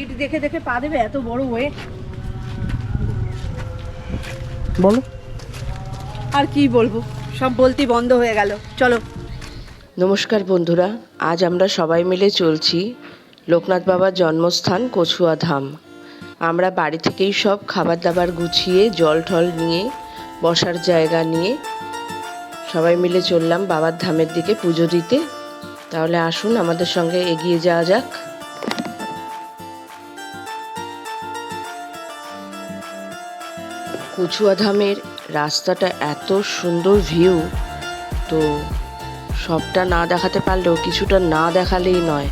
ইট দেখে দেখে পা দেবে এত বড় ওয়েট বলো। আর কি বলব? সব বলতেই বন্ধ হয়ে গেল। চলো। নমস্কার বন্ধুরা আজ আমরা সবাই মিলে চলছি লোকনাথ বাবার জন্মস্থান কচুয়া ধাম। আমরা বাড়ি থেকেই সব খাবার দাবার গুছিয়ে জল ঠল নিয়ে বসার জায়গা নিয়ে সবাই মিলে চললাম বাবার ধামের দিকে পুজো দিতে। তাহলে আসুন আমাদের সঙ্গে এগিয়ে যাওয়া যাক। কচুয়া ধামের রাস্তাটা এত সুন্দর ভিউ তো সবটা না দেখাতে পারলেও কিছুটা না দেখালেই নয়।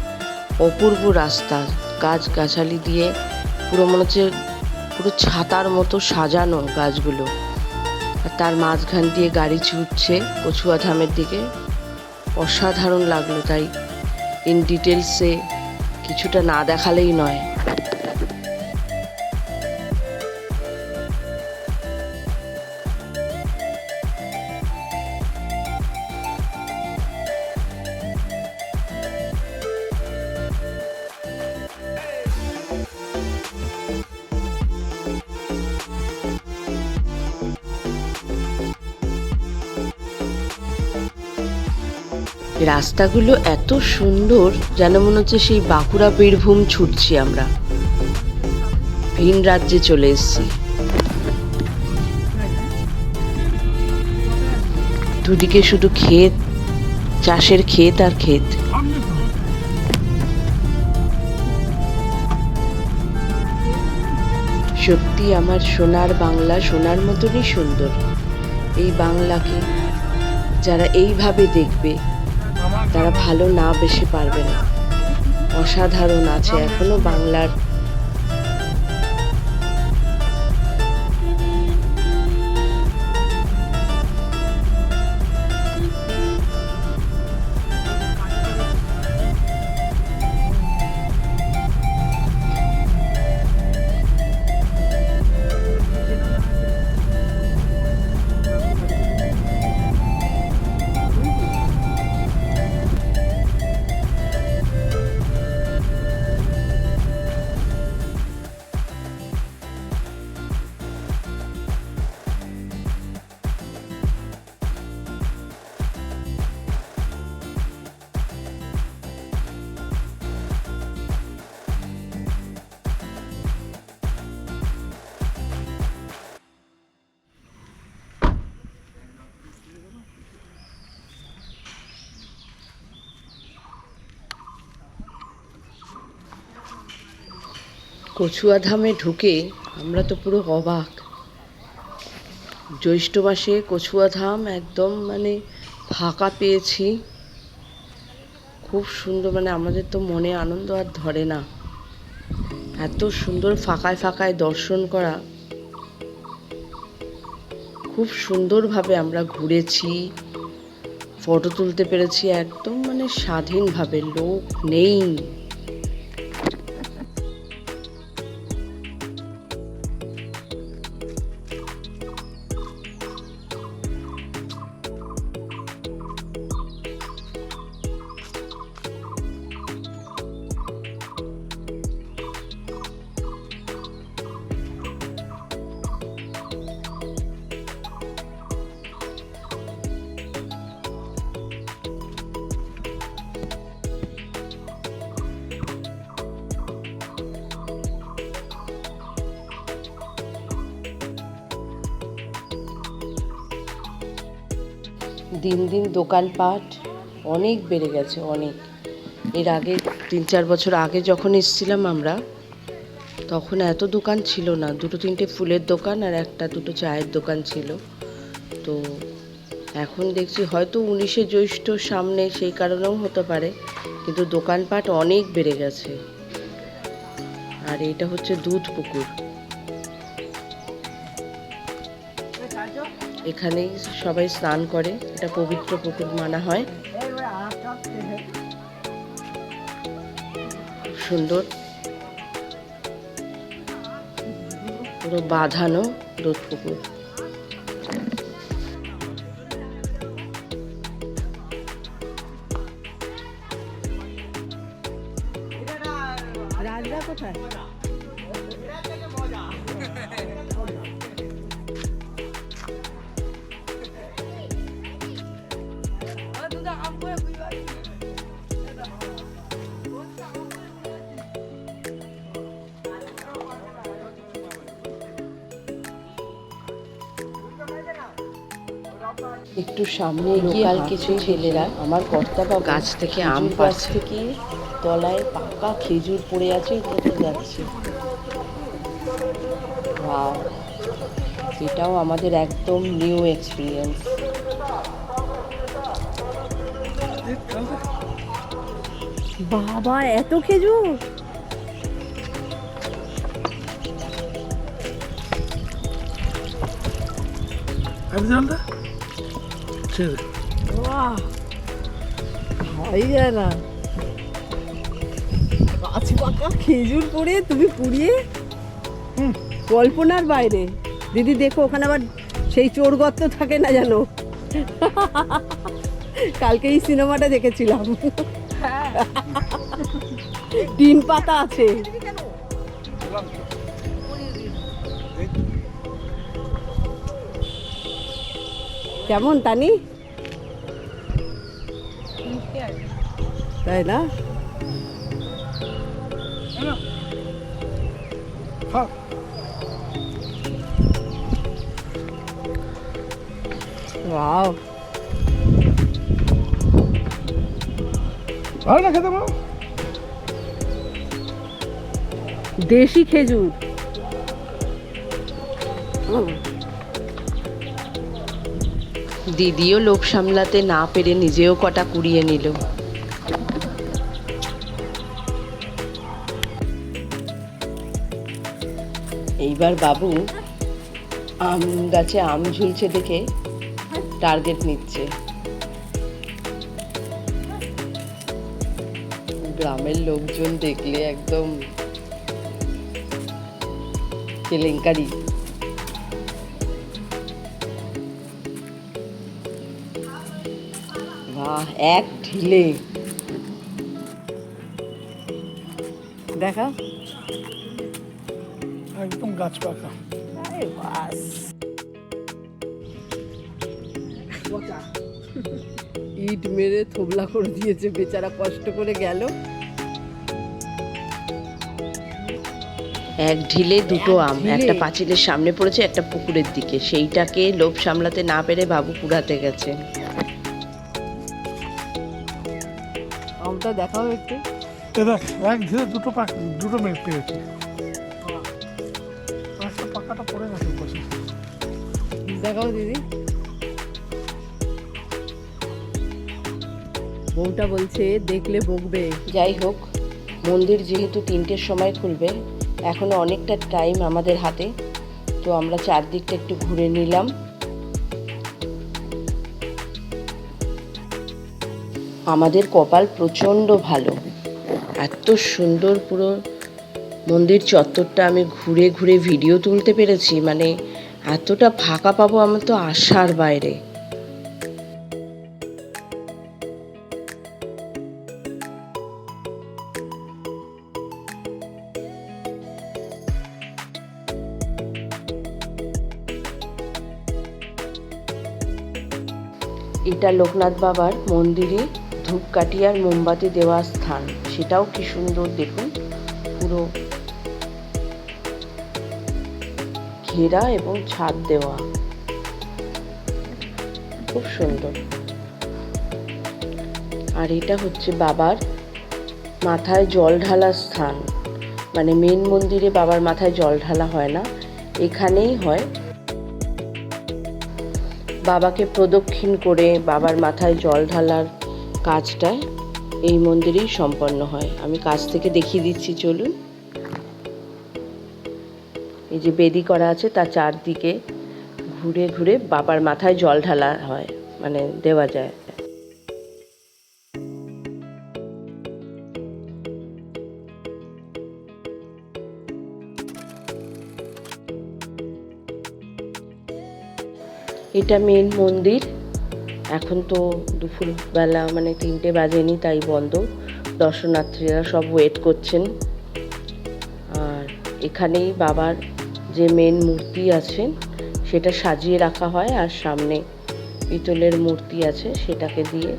অপূর্ব রাস্তা, গাছগাছালি দিয়ে পুরো মনে হচ্ছে পুরো ছাতার মতো সাজানো গাছগুলো। আর তার মাঝখান দিয়ে গাড়ি ছুটছে কচুয়া ধামের দিকে। অসাধারণ লাগল তাই। ইন ডিটেলসে কিছুটা না দেখালেই নয়। রাস্তাগুলো এত সুন্দর, যেন মনে হচ্ছে সেই বাঁকুড়া বীরভূম ছুটছি আমরা। ভিন রাজ্যে চলে এসেছি। দুদিকে শুধু ক্ষেত, চাষের ক্ষেত আর ক্ষেত। সত্যি আমার সোনার বাংলা সোনার মতনই সুন্দর। এই বাংলাকে যারা এইভাবে দেখবে তারা ভালো না বেশি পারবে না। অসাধারণ আছে এখনও বাংলার কচুয়া ধামে ঢুকে আমরা তো পুরো অবাক। জ্যৈষ্ঠ মাসে কচুয়া ধাম একদম মানে ফাঁকা পেয়েছি। খুব সুন্দর মানে আমাদের তো মনে আনন্দ আর ধরে না। এত সুন্দর ফাঁকায় ফাঁকায় দর্শন করা। খুব সুন্দরভাবে আমরা ঘুরেছি, ফটো তুলতে পেরেছি। একদম মানে স্বাধীনভাবে, লোক নেই। দিন দিন দোকানপাট অনেক বেড়ে গেছে, অনেক। এর আগে তিন চার বছর আগে যখন এসেছিলাম আমরা, তখন এত দোকান ছিল না। দুটো তিনটে ফুলের দোকান আর একটা দুটো চায়ের দোকান ছিল। তো এখন দেখছি হয়তো উনিশে জ্যৈষ্ঠ সামনে সেই কারণেও হতে পারে, কিন্তু দোকানপাট অনেক বেড়ে গেছে। আর এটা হচ্ছে দুধ পুকুর। এখানেই সবাই স্নান করে, এটা পবিত্র পুকুর মানা হয়। সুন্দর। পুরো বাঁধানো দুধ পুকুর। কোথায়? সামনে লোকাল কিছু ছেলেরা আমার কর্তা বা গাছ থেকে আম পাড়ছে থেকে তলায় পাকা খেজুর পড়ে আছে দেখে যাচ্ছে! এটাও আমাদের একদম নিউ এক্সপিরিয়েন্স বাবা এত খেজুর? আমি জলটা? বাহ হয় যায় না গাছ পাকা খেজুর পড়ে তুমি পুড়িয়ে হুম। কল্পনার বাইরে দিদি দেখো ওখানে আবার সেই চোর গর্ত থাকে না জানো কালকে এই সিনেমাটা দেখেছিলাম তিন পাতা আছে কেমন তানি? তাই না? খাও ভালো না খেতে পারো? দেশি খেজুর। হুম, দিদিও লোভ সামলাতে না পেরে নিজেও কটা কুড়িয়ে নিল। এইবার বাবু আম গাছে আম ঝুলছে দেখে টার্গেট নিচ্ছে। গ্রামের লোকজন দেখলে একদম কেলেঙ্কারি। এক ঢিলে। দেখা। একদম গাছ পাকা। ইট মেরে থোবলা করে দিয়েছে বেচারা কষ্ট করে গেল। এক ঢিলে দুটো আম একটা পাঁচিলের সামনে পড়েছে একটা পুকুরের দিকে। সেইটাকে লোভ সামলাতে না পেরে বাবু কুড়াতে গেছে। আমটা দেখাও একটু। দেখ এক ধীরে দুটো পাক দুটো মেঘ পেয়েছি। একটা পাকাটা পড়ে গেছে পাশে দেখাও দিদি। বউটা বলছে দেখলে বকবে। যাই হোক মন্দির যেহেতু তিনটের সময় খুলবে এখনও অনেকটা টাইম আমাদের হাতে তো আমরা চারদিকটা একটু ঘুরে নিলাম। আমাদের কপাল প্রচণ্ড ভালো। এত সুন্দর পুরো মন্দির চত্বরটা আমি ঘুরে ঘুরে ভিডিও তুলতে পেরেছি মানে এতটা ফাঁকা পাবো আমার তো আশার বাইরে। এটা লোকনাথ বাবার মন্দিরে ধূপকাঠি আর মোমবাতি দেওয়ার স্থান। সেটাও কি সুন্দর দেখুন। পুরো ঘেরা এবং ছাদ দেওয়া। খুব সুন্দর। আর এটা হচ্ছে বাবার মাথায় জল ঢালার স্থান। মানে মেন মন্দিরে বাবার মাথায় জল ঢালা হয় না। এখানেই হয়। বাবাকে প্রদক্ষিণ করে বাবার মাথায় জল ঢালার কাজটা এই মন্দিরেই সম্পন্ন হয়। আমি কাজ থেকে দেখিয়ে দিচ্ছি, চলুন। এই যে বেদি করা আছে, তার চারদিকে ঘুরে ঘুরে বাবার মাথায় জল ঢালা হয় মানে দেওয়া যায়। এটা মেন মন্দির। এখন তো দুপুরবেলা মানে তিনটে বাজেনি, তাই বন্ধ। দর্শনার্থীরা সব ওয়েট করছেন। আর এখানেই বাবার যে মেন মূর্তি আছেন সেটা সাজিয়ে রাখা হয় আর সামনে পিতলের মূর্তি আছে, সেটাকে দিয়ে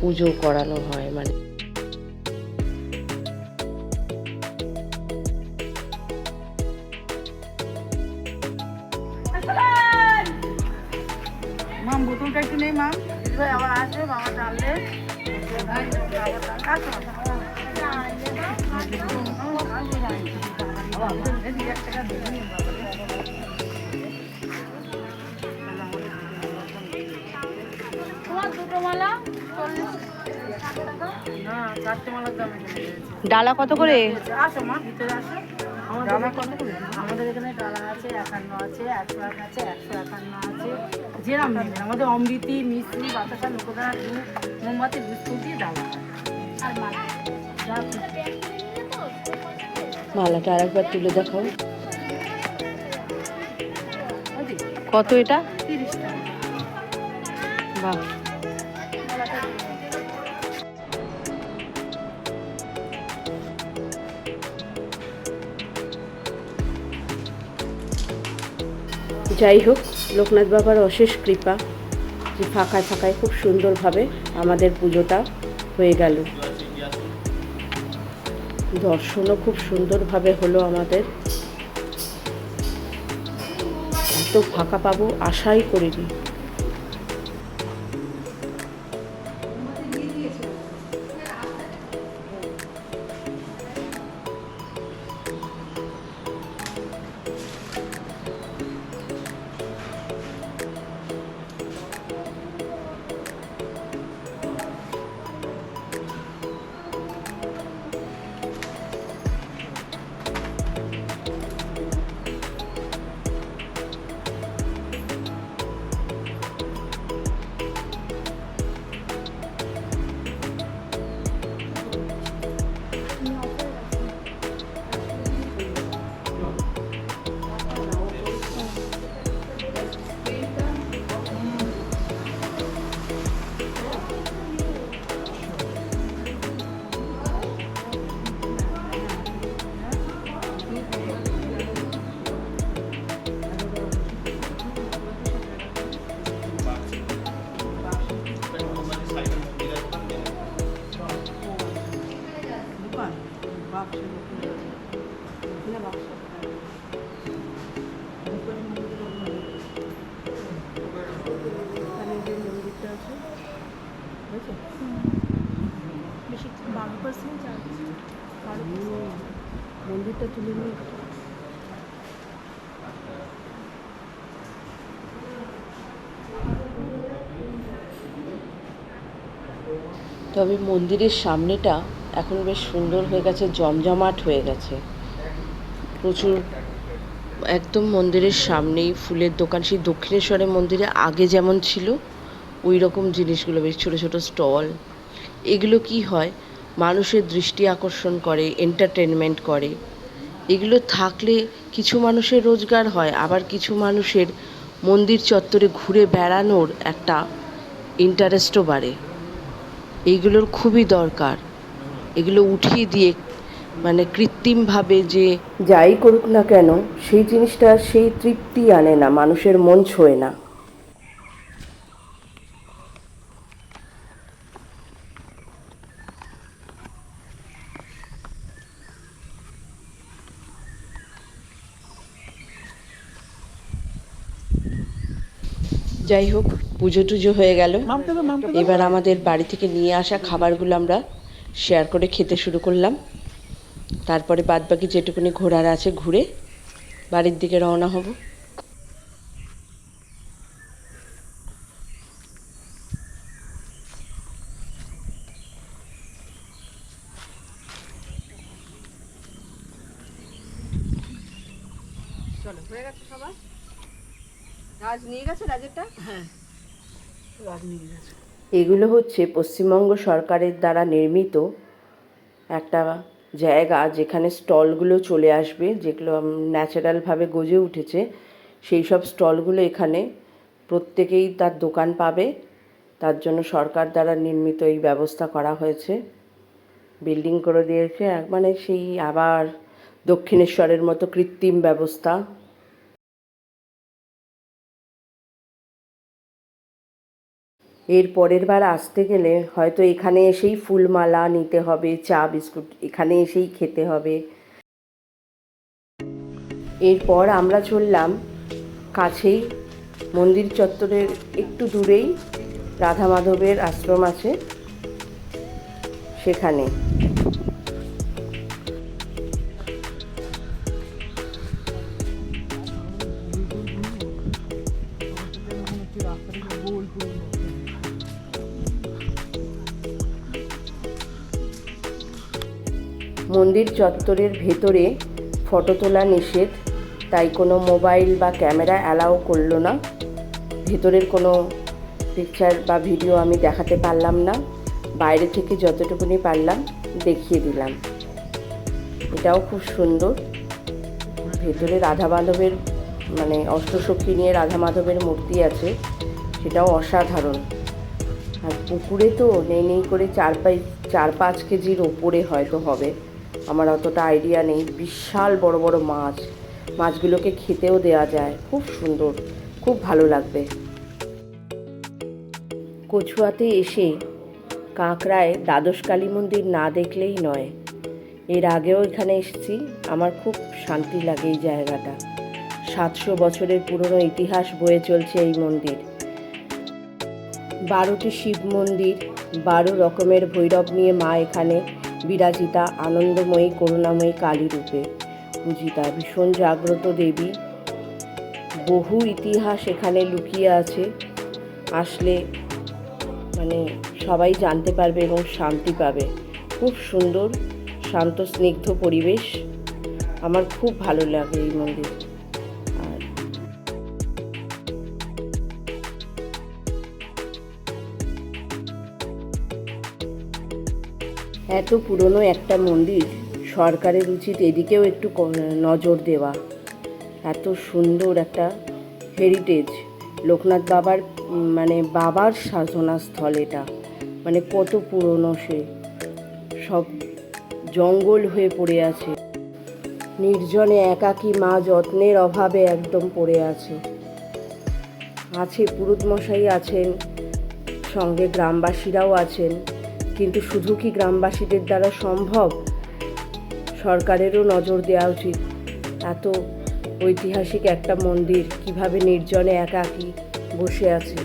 পুজো করানো হয় মানে। মাম বোতলটা একটু নেই মাম। আবার আসবে বাবা টানলে। ডালা কত করে? আসো মা ভিতরে আসো। কত আমাদের এখানে ডালা আছে একান্ন আছে একশো এক আছে একশো একান্ন আছে। যেরাম নেবেন। আমাদের অমৃতি মিষ্টি বাতাসা লোকদানা দুধ মোমবাতি বিস্কুট দিয়ে ডালা আর। মালাটা আরেকবার তুলে দেখাও। বুঝলি? কত এটা? তিরিশ টাকা। বাহ। যাই হোক লোকনাথ বাবার অশেষ কৃপা যে ফাঁকায় ফাঁকায় খুব সুন্দরভাবে আমাদের পুজোটা হয়ে গেল। দর্শনও খুব সুন্দরভাবে হলো আমাদের। এত ফাঁকা পাবো আশাই করিনি। তবে মন্দিরের সামনেটা এখন বেশ সুন্দর হয়ে গেছে, জমজমাট হয়ে গেছে। প্রচুর একদম মন্দিরের সামনেই ফুলের দোকান, সেই দক্ষিণেশ্বরের মন্দিরে আগে যেমন ছিল ওই রকম জিনিসগুলো বেশ, ছোটো ছোটো স্টল। এগুলো কি হয়, মানুষের দৃষ্টি আকর্ষণ করে এন্টারটেনমেন্ট করে। এগুলো থাকলে কিছু মানুষের রোজগার হয়, আবার কিছু মানুষের মন্দির চত্বরে ঘুরে বেড়ানোর একটা ইন্টারেস্টও বাড়ে। এইগুলোর খুবই দরকার। এগুলো উঠিয়ে দিয়ে মানে কৃত্রিমভাবে যে যাই করুক না কেন, সেই জিনিসটা সেই তৃপ্তি আনে না, মানুষের মন ছোঁয় না। যাই হোক পুজো টুজো হয়ে গেল। এবার আমাদের বাড়ি থেকে নিয়ে আসা খাবারগুলো আমরা শেয়ার করে খেতে শুরু করলাম। তারপরে বাদবাকি যেটুকুনি ঘোরার আছে ঘুরে বাড়ির দিকে রওনা হব চলো হয়ে গেছে সবার রাজ নিয়ে গেছে রাজেরটা হ্যাঁ রাগ নিয়ে গেছে এগুলো হচ্ছে পশ্চিমবঙ্গ সরকারের দ্বারা নির্মিত একটা জায়গা যেখানে স্টলগুলো চলে আসবে, যেগুলো ন্যাচারালভাবে গজে উঠেছে। সেই সব স্টলগুলো এখানে প্রত্যেকেই তার দোকান পাবে। তার জন্য সরকার দ্বারা নির্মিত এই ব্যবস্থা করা হয়েছে। বিল্ডিং করে দিয়েছে মানে সেই আবার দক্ষিণেশ্বরের মতো কৃত্রিম ব্যবস্থা। এর পরের বার আসতে গেলে হয়তো এখানে এসেই ফুলমালা নিতে হবে, চা, বিস্কুট এখানে এসেই খেতে হবে। এরপর আমরা চললাম কাছেই মন্দির চত্বরের একটু দূরেই রাধা মাধবের আশ্রম আছে, সেখানে। মন্দির চত্বরের ভেতরে ফটো তোলা নিষেধ, তাই কোনো মোবাইল বা ক্যামেরা অ্যালাউ করল না। ভেতরের কোনো পিকচার বা ভিডিও আমি দেখাতে পারলাম না। বাইরে থেকে যতটুকুনি পারলাম, দেখিয়ে দিলাম। এটাও খুব সুন্দর। ভেতরে রাধা মাধবের মানে অষ্টসখী নিয়ে রাধা মাধবের মূর্তি আছে। সেটাও অসাধারণ। আর পুকুরে তো নেই নেই করে চার পাঁচ চার পাঁচ কেজির ওপরে হয়তো হবে। আমার অতটা আইডিয়া নেই। বিশাল বড় বড় মাছ। মাছগুলোকে খেতেও দেওয়া যায়। খুব সুন্দর। খুব ভালো লাগবে। কচুয়াতে এসে কাঁকড়ায় দ্বাদশ কালী মন্দির না দেখলেই নয়। এর আগেও এখানে এসেছি। আমার খুব শান্তি লাগে এই জায়গাটা। সাতশো বছরের পুরনো ইতিহাস বয়ে চলছে এই মন্দির। বারোটি শিব মন্দির, বারো রকমের ভৈরব নিয়ে মা এখানে বিরাজিতা আনন্দময়ী, করুণাময়ী কালী রূপে পূজিতা ভীষণ জাগ্রত দেবী। বহু ইতিহাস এখানে লুকিয়ে আছে। আসলে মানে সবাই জানতে পারবে এবং শান্তি পাবে। খুব সুন্দর, শান্ত, স্নিগ্ধ পরিবেশ। আমার খুব ভালো লাগে এই মন্দির। এত পুরনো একটা মন্দির, সরকারের উচিত এদিকেও একটু নজর দেওয়া। এত সুন্দর একটা হেরিটেজ লোকনাথ বাবার মানে বাবার সাধনা স্থল এটা। মানে কত পুরনো সে। সব জঙ্গল হয়ে পড়ে আছে। নির্জনে একাকী মা যত্নের অভাবে একদম পড়ে আছে। আছে পুরুত মশাই আছেন, সঙ্গে গ্রামবাসীরাও আছেন। কিন্তু শুধু কি গ্রামবাসীদের দ্বারা সম্ভব? সরকারেরও নজর দেওয়া উচিত। এত ঐতিহাসিক একটা মন্দির, কীভাবে নির্জনে একাকী বসে আছে।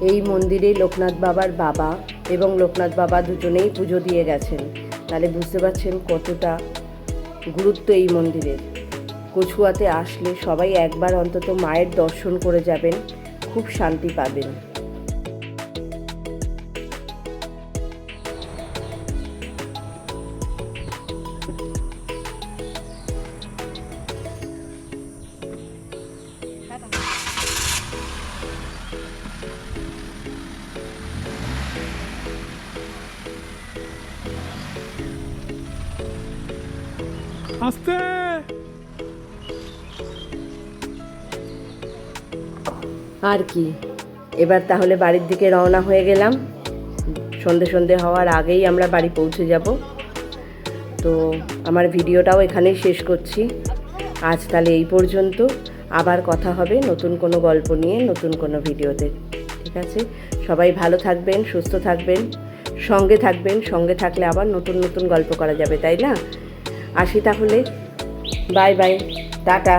এই মন্দিরে লোকনাথ বাবার বাবা এবং লোকনাথ বাবা দুজনেই পুজো দিয়ে গেছেন। তাহলে বুঝতে পারছেন কতটা গুরুত্ব এই মন্দিরের। কচুয়াতে আসলে সবাই একবার অন্তত মায়ের দর্শন করে যাবেন, খুব শান্তি পাবেন। আস্তে। আর কি? এবার তাহলে বাড়ির দিকে রওনা হয়ে গেলাম। সন্ধে সন্ধে হওয়ার আগেই আমরা বাড়ি পৌঁছে যাব। তো আমার ভিডিওটাও এখানেই শেষ করছি। আজ তাহলে এই পর্যন্ত। আবার কথা হবে নতুন কোনো গল্প নিয়ে নতুন কোনো ভিডিওতে। ঠিক আছে? সবাই ভালো থাকবেন, সুস্থ থাকবেন, সঙ্গে থাকবেন, সঙ্গে থাকলে আবার নতুন নতুন গল্প করা যাবে, তাই না? আসি তাহলে। Bye bye tata.